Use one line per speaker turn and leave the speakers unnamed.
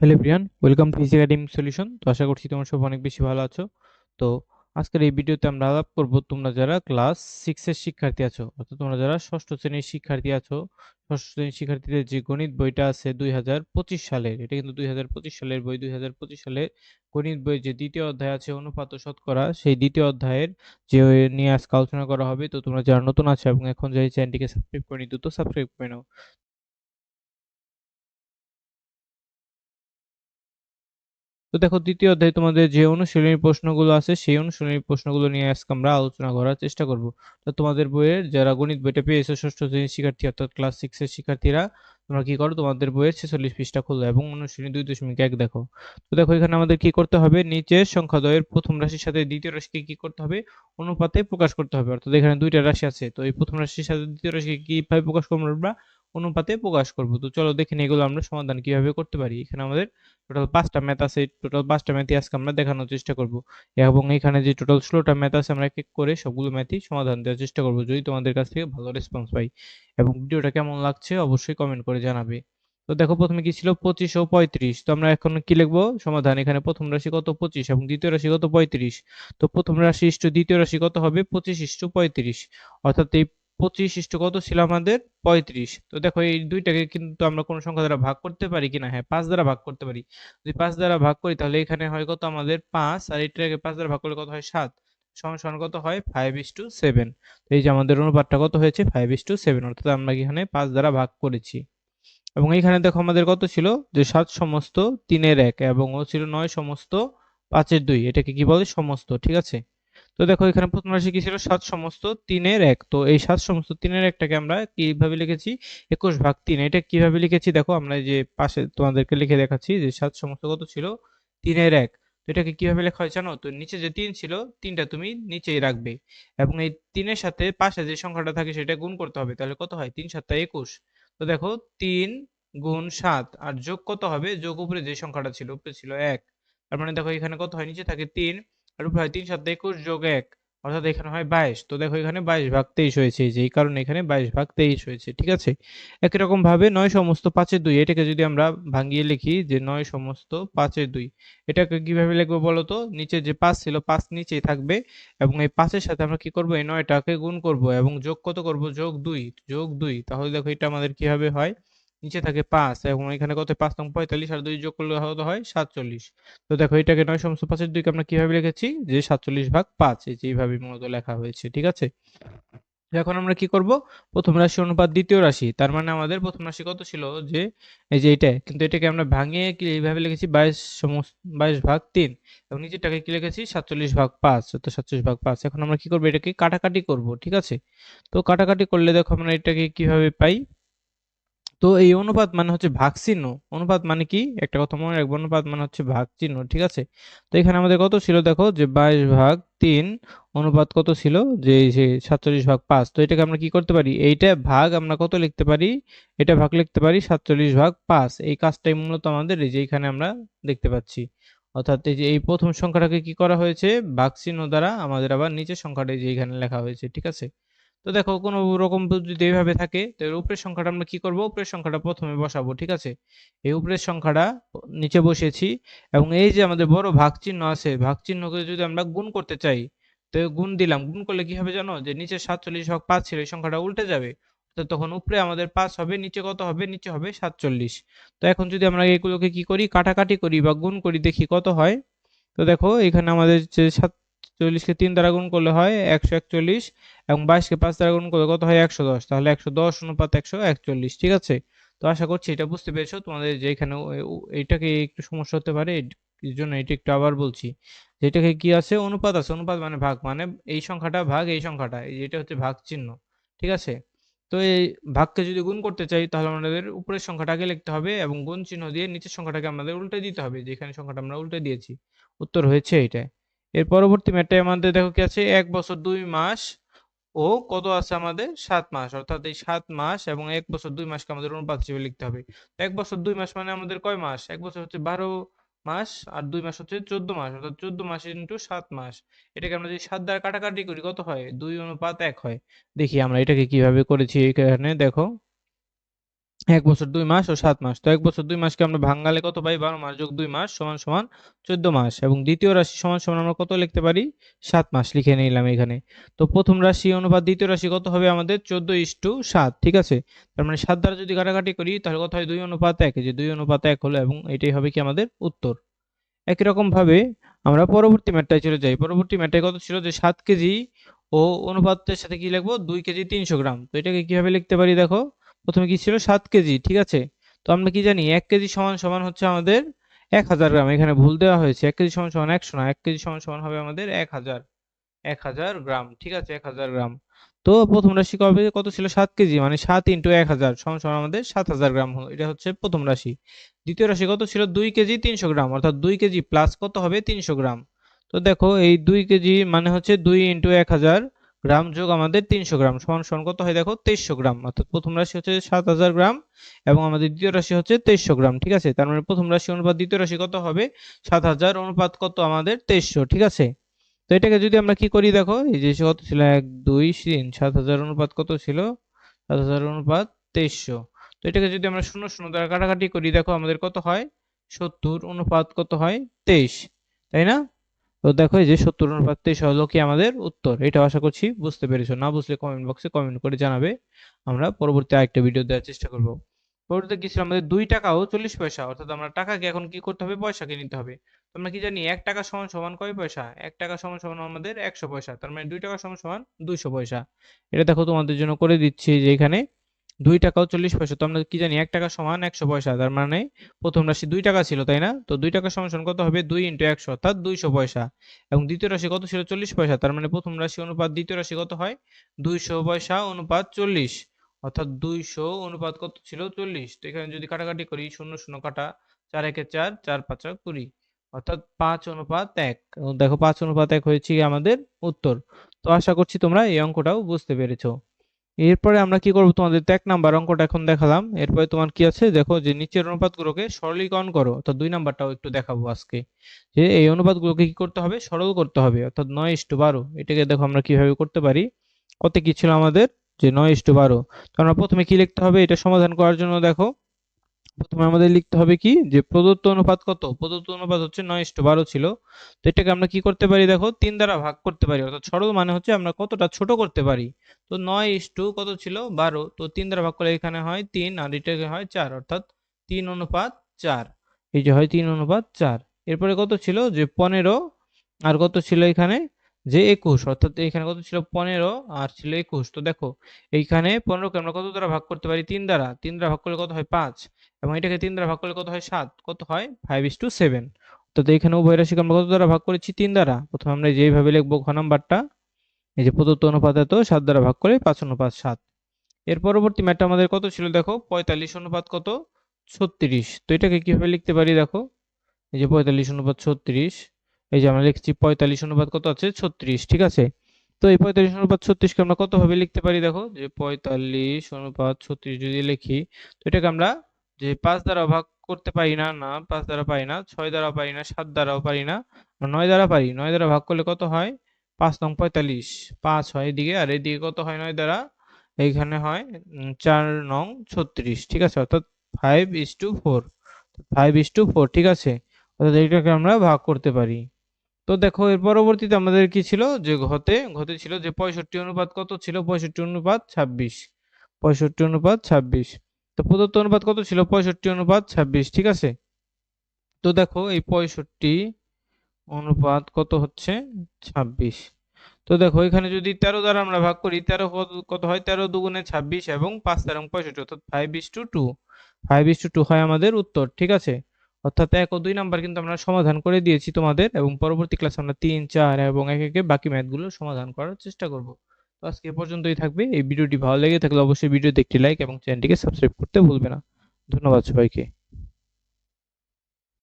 Hello Priyan welcome to easy academy solution তো আশা করছি তোমরা সব অনেক বেশি ভালো আছো। তো আজকের এই ভিডিওতে আমরা আলাপ করব তোমরা যারা ক্লাস সিক্সের শিক্ষার্থী আছো, অর্থাৎ তোমরা যারা ষষ্ঠ শ্রেণির শিক্ষার্থী আছো, ষষ্ঠ শ্রেণির শিক্ষার্থীদের যে গণিত বইটা আছে দুই হাজার পঁচিশ সালের এটা কিন্তু দুই হাজার পঁচিশ সালের বই, দুই হাজার পঁচিশ সালের গণিত বইয়ের যে দ্বিতীয় অধ্যায় আছে অনুপাত ও শতকরা, সেই দ্বিতীয় অধ্যায়ের যে নিয়ে আজকে আলোচনা করা হবে, তো তোমরা যারা নতুন আছো এবং এখন যে চ্যানেলটিকে সাবস্ক্রাইব করে নি দ্রুত সাবস্ক্রাইব করে নাও। তো দেখো, দ্বিতীয় অধ্যায়ে তোমাদের যে অনুশীলনী প্রশ্নগুলো আছে, সেই অনুশীলনী প্রশ্নগুলো নিয়ে আজকে আমরা আলোচনা করার চেষ্টা করব। তো তোমাদের বইয়ের যারা গণিত বইটা পেয়েছ, ষষ্ঠ শ্রেণির শিক্ষার্থী অর্থাৎ ক্লাস সিক্সের শিক্ষার্থীরা, তোমরা কি করো, তোমাদের বইয়ের ছেচল্লিশ পৃষ্ঠা খুলো এবং অনুশীলনী দুই দশমিক এক দেখো। তো দেখো, এখানে আমাদের কি করতে হবে, নিচের সংখ্যাদ্বয়ের প্রথম রাশির সাথে দ্বিতীয় রাশিকে কি করতে হবে, অনুপাতে প্রকাশ করতে হবে। অর্থাৎ এখানে দুইটা রাশি আছে, তো এই প্রথম রাশির সাথে দ্বিতীয় রাশিকে কীভাবে প্রকাশ করব আমরা? অনুপাতে প্রকাশ করব। তো চলো দেখে এগুলো আমরা সমাধান কীভাবে করতে পারি। এখানে আমাদের টোটাল পাঁচটা ম্যাথ আছে টোটাল পাঁচটা ম্যাথই আজকে আমরা দেখানোর চেষ্টা করব। এবং এখানে যে টোটাল ষোলোটা ম্যাথ আছে আমরা এক করে সবগুলো ম্যাথই সমাধান দেওয়ার চেষ্টা করব যদি তোমাদের কাছ থেকে ভালো রেসপন্স পাই। এবং ভিডিওটা কেমন লাগছে অবশ্যই কমেন্ট করে জানাবে। তো দেখো প্রথমে কি ছিল? পঁচিশ ও পঁয়ত্রিশ। তো আমরা এখন কি লিখব? সমাধান। এখানে প্রথম রাশি কত? পঁচিশ। এবং দ্বিতীয় রাশি কত? পঁয়ত্রিশ। তো প্রথম রাশি ইস্টু দ্বিতীয় রাশি কত হবে? পঁচিশ ইস্টু পঁয়ত্রিশ। অর্থাৎ এই পঁচিশ ইস্টু কত ছিল আমাদের? পঁয়ত্রিশ। তো দেখো, এই দুইটাকে কিন্তু আমরা কোনো সংখ্যা দ্বারা ভাগ করতে পারি কিনা? হ্যাঁ পাঁচ দ্বারা ভাগ করতে পারি। যদি পাঁচ দ্বারা ভাগ করি, তাহলে এখানে হয় কত আমাদের? পাঁচ। আর এটাকে পাঁচ দ্বারা ভাগ করলে কত হয়? সাত। সমান কত হয়? ফাইভ ইস টু সেভেন এই যে আমাদের অনুপাতটা কত হয়েছে? ফাইভ ইস টু সেভেন অর্থাৎ আমরা এখানে পাঁচ দ্বারা ভাগ করেছি। এবং এইখানে দেখো আমাদের কত ছিল? যে সাত সমস্ত তিনের এক এবং ও ছিল নয় সমস্ত পাঁচের দুই। এটাকে কি বলে? সমস্ত। ঠিক আছে? তো দেখো, এখানে প্রথম রাশি কি ছিল? সাত সমস্ত তিনের এক। তো এই সাত সমস্ত তিনের একটাকে আমরা কীভাবে লিখেছি? একুশ ভাগ তিন। এটা কীভাবে লিখেছি? দেখো, আমরা যে পাশে তোমাদেরকে লিখে দেখাচ্ছি যে সাত সমস্ত কত ছিল? তিনের এক। তো এটাকে কীভাবে লেখা হয় জানো? তো নিচে যে তিন ছিল, তিনটা তুমি নিচেই রাখবে। এবং এই তিনের সাথে পাশে যে সংখ্যাটা থাকে, সেটা গুণ করতে হবে। তাহলে কত হয়? তিন সাতটা একুশ। তো দেখো, তিন গুণ সাত। আর যোগ কত হবে? যোগ উপরে যে সংখ্যাটা ছিল, উপরে ছিল এক। তার মানে দেখো, এখানে কত হয়? নিচে থাকে তিন। আর হয় তিন সাত একুশ যোগ এক, অর্থাৎ এখানে হয় বাইশ। তো দেখো এখানে বাইশ ভাগ তেইশ হয়েছে যে এই কারণে এখানে বাইশ ভাগ তেইশ হয়েছে, ঠিক আছে? একই রকম ভাবে নয় সমস্ত পাঁচের দুই, এটাকে যদি আমরা ভাঙিয়ে লিখি যে নয় সমস্ত পাঁচের দুই, এটাকে কীভাবে লিখব বলতো নিচে যে পাঁচ ছিল, পাঁচ নিচেই থাকবে এবং এই পাঁচের সাথে আমরা কি করব? এই নয়টাকে গুণ করব এবং যোগ কত করব? যোগ দুই যোগ দুই। তাহলে দেখো এটা আমাদের কীভাবে হয়? নিচে থাকে পাঁচ এবং এখানে কত? পাঁচ নং পঁয়তাল্লিশ আর দুই যোগ করলে কত হয়? সাতচল্লিশ। তো দেখো, এটাকে নয় সমস্ত পাঁচের দুইকে আমরা কীভাবে লিখেছি? যে সাতচল্লিশ ভাগ পাঁচ, এই যে এইভাবে মূলত লেখা হয়েছে, ঠিক আছে? এখন আমরা কি করব? প্রথম রাশি অনুপাত দ্বিতীয় রাশি, তার মানে আমাদের প্রথম রাশি কত ছিল? যে এই যে এটা কিন্তু এটাকে আমরা ভাঙিয়ে কি এইভাবে লিখেছি? বাইশ সমস্ত, বাইশ ভাগ তিন, এবং নিচেরটাকে কি লিখেছি? সাতচল্লিশ ভাগ পাঁচ, তো সাতচল্লিশ ভাগ পাঁচ। এখন আমরা কি করব? এটাকে কাটাকাটি করব, ঠিক আছে? তো কাটাকাটি করলে দেখো আমরা এটাকে কীভাবে পাই? তো এই অনুপাত মানে হচ্ছে ভাগ চিহ্ন। অনুপাত মানে কি? একটা কথা মনে রাখব অনুপাত মানে হচ্ছে ভাগ চিহ্ন, ঠিক আছে? তো এখানে আমাদের কত ছিল দেখো? যে বাইশ ভাগ তিন, অনুপাত কত ছিল? যে সাতচল্লিশ ভাগ পাঁচ। তো এটাকে আমরা কি করতে পারি? এইটা ভাগ আমরা কত লিখতে পারি? এটা ভাগ লিখতে পারি সাতচল্লিশ ভাগ পাঁচ। এই কাজটাই মূলত আমাদের এই যে এখানে আমরা দেখতে পাচ্ছি। অর্থাৎ এই যে এই প্রথম সংখ্যাটাকে কি করা হয়েছে? ভাগ চিহ্ন দ্বারা আমাদের আবার নিচের সংখ্যাটা যে এখানে লেখা হয়েছে, ঠিক আছে? তো দেখো, কোনো রকম যদি এইভাবে থাকে, তো এর উপরের সংখ্যাটা আমরা কি করব? উপরের সংখ্যাটা প্রথমে বসাবো, ঠিক আছে? এই উপরের সংখ্যাটা নিচে বসেছি এবং এই যে আমাদের বড় ভাগ চিহ্ন আছে ভাগ চিহ্নকে যদি আমরা গুণ করতে চাই, তো গুণ দিলাম। গুণ করলে কি হবে জানো? যে নিচে সাতচল্লিশ ভাগ পাঁচ ছিল, এই সংখ্যাটা উল্টে যাবে। তো তখন উপরে আমাদের পাঁচ হবে, নিচে কত হবে? নিচে হবে সাতচল্লিশ। তো এখন যদি আমরা এগুলোকে কি করি? কাটাকাটি করি বা গুণ করি, দেখি কত হয়। তো দেখো, এখানে আমাদের যে সাত চল্লিশকে তিন দ্বারা গুণ করলে হয় একশো একচল্লিশ এবং বাইশকে পাঁচ দ্বারা গুণ করলে কত হয় একশো দশ। তাহলে একশো দশ অনুপাত একশো একচল্লিশ, ঠিক আছে? তো আশা করছি এটা বুঝতে পেরেছ। তোমাদের যে এখানে এইটাকে একটু সমস্যা হতে পারে এই জন্য এটা একটু আবার বলছি। যেটাকে কি আছে? অনুপাত আছে। অনুপাত মানে ভাগ মানে এই সংখ্যাটা ভাগ, এই সংখ্যাটা এটা হচ্ছে ভাগ চিহ্ন, ঠিক আছে? তো এই ভাগকে যদি গুণ করতে চাই, তাহলে আমাদের উপরের সংখ্যাটাকে লিখতে হবে এবং গুণ চিহ্ন দিয়ে নিচের সংখ্যাটাকে আমাদের উল্টে দিতে হবে। যেখানে সংখ্যাটা আমরা উল্টে দিয়েছি, উত্তর হয়েছে এটা এর পরবর্তী ম্যাটে আমাদের দেখো কি আছে? এক বছর দুই মাস ও কত আছে আমাদের? সাত মাস। অর্থাৎ এই সাত মাস এবং এক বছর দুই মাসকে আমাদের অনুপাত হিসেবে লিখতে হবে। এক বছর দুই মাস মানে আমাদের কয় মাস? এক বছর হচ্ছে বারো মাস আর দুই মাস হচ্ছে চোদ্দ মাস। অর্থাৎ চোদ্দ মাস ইন্টু সাত মাস। এটাকে আমরা যদি সাত দ্বারা কাটাকাটি করি, কত হয়? দুই অনুপাত এক হয়। দেখি আমরা এটাকে কীভাবে করেছি এখানে দেখো। এক বছর দুই মাস ও সাত মাস। তো এক বছর দুই মাসকে আমরা ভাঙালে কত পাই? বারো মাস যোগ দুই মাস সমান সমান চোদ্দ মাস। এবং দ্বিতীয় রাশি সমান সমান আমরা কত লিখতে পারি? সাত মাস লিখে নিলাম এখানে। তো প্রথম রাশি অনুপাত দ্বিতীয় রাশি কত হবে আমাদের? চোদ্দ ইস্টু সাত, ঠিক আছে? তার মানে সাত দ্বারা যদি কাটাকাটি করি, তাহলে কত হয়? দুই অনুপাত এক। যে দুই অনুপাত এক হলো এবং এটাই হবে কি আমাদের? উত্তর। একই রকম ভাবে আমরা পরবর্তী ম্যাটটায় চলে যাই। পরবর্তী ম্যাটটায় কত ছিল? যে সাত কেজি ও অনুপাতের সাথে কি লিখব? দুই কেজি তিনশো গ্রাম। তো এটাকে কীভাবে লিখতে পারি দেখো? প্রথমে কি ছিল? সাত কেজি, ঠিক আছে? তো আমরা কি জানি, এক কেজি সমান সমান হচ্ছে আমাদের এক হাজার গ্রাম। এখানে ভুল দেওয়া হয়েছে। এক কেজি সমান সমান একশো না এক কেজি সমান সমান হবে আমাদের এক হাজার এক হাজার গ্রাম, ঠিক আছে? এক হাজার গ্রাম। তো প্রথম রাশি কবে, কত ছিল? সাত কেজি মানে সাত ইন্টু এক হাজার সমান সমান আমাদের সাত হাজার গ্রাম এটা হচ্ছে প্রথম রাশি। দ্বিতীয় রাশি কত ছিল? দুই কেজি তিনশো গ্রাম, অর্থাৎ দুই কেজি প্লাস কত হবে? তিনশো গ্রাম। তো দেখো, এই দুই কেজি মানে হচ্ছে দুই ইন্টু এক হাজার গ্রাম যোগ আমাদের তিনশো গ্রাম সমান সমান কত হয় দেখো? তেইশশো গ্রাম। অর্থাৎ প্রথম রাশি হচ্ছে সাত হাজার গ্রাম এবং আমাদের দ্বিতীয় রাশি হচ্ছে তেইশশো গ্রাম, ঠিক আছে? তার মানে প্রথম রাশি অনুপাত দ্বিতীয় রাশি কত হবে? সাত হাজার অনুপাত কত আমাদের? তেইশশো, ঠিক আছে? তো এটাকে যদি আমরা কি করি দেখো? এই যে কত ছিল? এক, দুই, তিন। সাত হাজার অনুপাত কত ছিল? সাত হাজার অনুপাত তেইশশো। তো এটাকে যদি আমরা শূন্য শূন্য দ্বারা কাটাকাটি করি দেখো, আমাদের কত হয়? সত্তর অনুপাত কত হয়? তেইশ, তাই না? তো দেখো এই যে সত্তর অনুপাত তেইশ হলো কি আমাদের উত্তর। এটা আশা করছি বুঝতে পেরেছ। না বুঝলে কমেন্ট বক্সে কমেন্ট করে জানাবে। আমরা পরবর্তী আরেকটা ভিডিও দেওয়ার চেষ্টা করব। পরবর্তীতে কি ছিল আমাদের দুই টাকা ও চল্লিশ পয়সা। অর্থাৎ আমরা টাকাকে এখন কি করতে হবে? পয়সাকে নিতে হবে। আমরা কি জানি এক টাকা সমান সমান কয় পয়সা? এক টাকা সমান সমান আমাদের একশো পয়সা। তার মানে দুই টাকা সমান সমান দুইশো পয়সা। এটা দেখো তোমাদের জন্য করে দিচ্ছি যে এখানে দুই টাকা ও চল্লিশ পয়সা। তো আমরা কি জানি, এক টাকা সমান একশো পয়সা। তার মানে প্রথম রাশি দুই টাকা ছিল, তাই না? তো দুই টাকা সমান কত হবে? দুই ইন্টু একশো, অর্থাৎ দুইশো পয়সা। এবং দ্বিতীয় রাশি কত ছিল? চল্লিশ পয়সা। তার মানে প্রথম রাশি অনুপাত দ্বিতীয় রাশি কত হয়? দুইশো পয়সা অনুপাত চল্লিশ। অর্থাৎ দুইশো অনুপাত কত ছিল? চল্লিশ। তো এখানে যদি কাটাকাটি করি, শূন্য শূন্য কাটা, চার একে চার চার পাঁচা কুড়ি। অর্থাৎ পাঁচ অনুপাত এক। দেখো পাঁচ অনুপাত এক হয়েছে আমাদের? উত্তর। তো আশা করছি তোমরা এই অঙ্কটাও বুঝতে পেরেছ। এরপরে আমরা কি করব? তোমাদের এক নাম্বার অঙ্কটা এখন দেখালাম। এরপরে তোমার কি আছে? দেখো যে নিচের অনুপাতগুলোকে সরলীকরণ করো। অর্থাৎ দুই নাম্বারটাও একটু দেখাবো আজকে। যে এই অনুপাতগুলোকে কি করতে হবে? সরল করতে হবে। অর্থাৎ নয় ইস্টু বারো। এটাকে দেখো আমরা কীভাবে করতে পারি? কত কি ছিল আমাদের? যে নয় ইস্টু বারো। তো আমরা প্রথমে কি লিখতে হবে? এটা সমাধান করার জন্য দেখো। প্রথমে আমাদের লিখতে হবে কি? যে প্রদত্ত অনুপাত কত? প্রদত্ত অনুপাত হচ্ছে নয় ইস্টু বারো ছিল। তো এটাকে আমরা কি করতে পারি দেখো? তিন দ্বারা ভাগ করতে পারি। অর্থাৎ সরল মানে হচ্ছে আমরা কতটা ছোট করতে পারি? তো নয় ইস্টু কত ছিল? বারো। তো তিন দ্বারা ভাগ করলে এখানে হয় তিন আর এটাকে হয় চার। অর্থাৎ তিন অনুপাত চার। এই যে হয় তিন অনুপাত চার। এরপরে কত ছিল? যে পনেরো। আর কত ছিল এখানে? যে একুশ, অর্থাৎ এখানে কত ছিল? পনেরো, আর ছিল একুশ। তো দেখো, এইখানে পনেরোকে আমরা কত দ্বারা ভাগ করতে পারি? তিন দ্বারা। তিন দ্বারা ভাগ করলে কত হয়? পাঁচ। এবং এটাকে তিন দ্বারা ভাগ করলে কত হয়? সাত। কত হয়? ফাইভ ইস টু সেভেন অর্থাৎ এখানে উভয় রাশিকে আমরা কত দ্বারা ভাগ করেছি? তিন দ্বারা। প্রথমে আমরা যেইভাবে লিখব ঘ নাম্বারটা, এই যে প্রদত্ত অনুপাত এত, সাত দ্বারা ভাগ করে পাঁচ অনুপাত সাত। এর পরবর্তী ম্যাটটা আমাদের কত ছিল? দেখো, পঁয়তাল্লিশ অনুপাত কত? ছত্রিশ। তো এটাকে কীভাবে লিখতে পারি? দেখো, এই যে পঁয়তাল্লিশ অনুপাত ছত্রিশ। এই যে আমরা লিখছি পঁয়তাল্লিশ অনুপাত কত আছে? ছত্রিশ, ঠিক আছে? তো এই পঁয়তাল্লিশ অনুপাত ছত্রিশকে আমরা কতভাবে লিখতে পারি দেখো? যে পঁয়তাল্লিশ অনুপাত ছত্রিশ যদি লিখি, তো এটাকে আমরা যে পাঁচ দ্বারা ভাগ করতে পারি না না, পাঁচ দ্বারা পারি না, ছয় দ্বারা পারি না, সাত দ্বারাও পারি না নয় দ্বারা পারি। নয় দ্বারা ভাগ করলে কত হয়? পাঁচ নং পঁয়তাল্লিশ। পাঁচ হয় এদিকে, আর এদিকে কত হয় নয় দ্বারা? এইখানে হয় চার নং ছত্রিশ, ঠিক আছে? অর্থাৎ five is two four five is two four ঠিক আছে? অর্থাৎ এইটাকে আমরা ভাগ করতে পারি। তো দেখো, এর পরবর্তীতে আমাদের কি ছিল? যে ঘতে ঘতে ছিল যে পঁয়ষট্টি অনুপাত কত ছিল? পঁয়ষট্টি অনুপাত ছাব্বিশ। পঁয়ষট্টি অনুপাত ছাব্বিশ। তো প্রদত্ত অনুপাত কত ছিল? পঁয়ষট্টি অনুপাত ছাব্বিশ, ঠিক আছে? তো দেখো, এই পঁয়ষট্টি অনুপাত কত হচ্ছে? ছাব্বিশ। তো দেখো, এখানে যদি তেরো দ্বারা আমরা ভাগ করি, তেরো কত- হয়? তেরো দুগুণে ছাব্বিশ এবং পাঁচ তেরো পঁয়ষট্টি, অর্থাৎ five is two two five is two two হয় আমাদের উত্তর, ঠিক আছে? অর্থাৎ এক ও দুই নাম্বার কিন্তু আমরা সমাধান করে দিয়েছি তোমাদের এবং পরবর্তী ক্লাসে আমরা তিন, চার এবং এক, একে বাকি ম্যাথগুলো সমাধান করার চেষ্টা করব। তো আজকে এ পর্যন্তই থাকবে। এই ভিডিওটি ভালো লেগে থাকলে অবশ্যই ভিডিওতে একটি লাইক এবং চ্যানেলটিকে সাবস্ক্রাইব করতে ভুলবে না। ধন্যবাদ সবাইকে।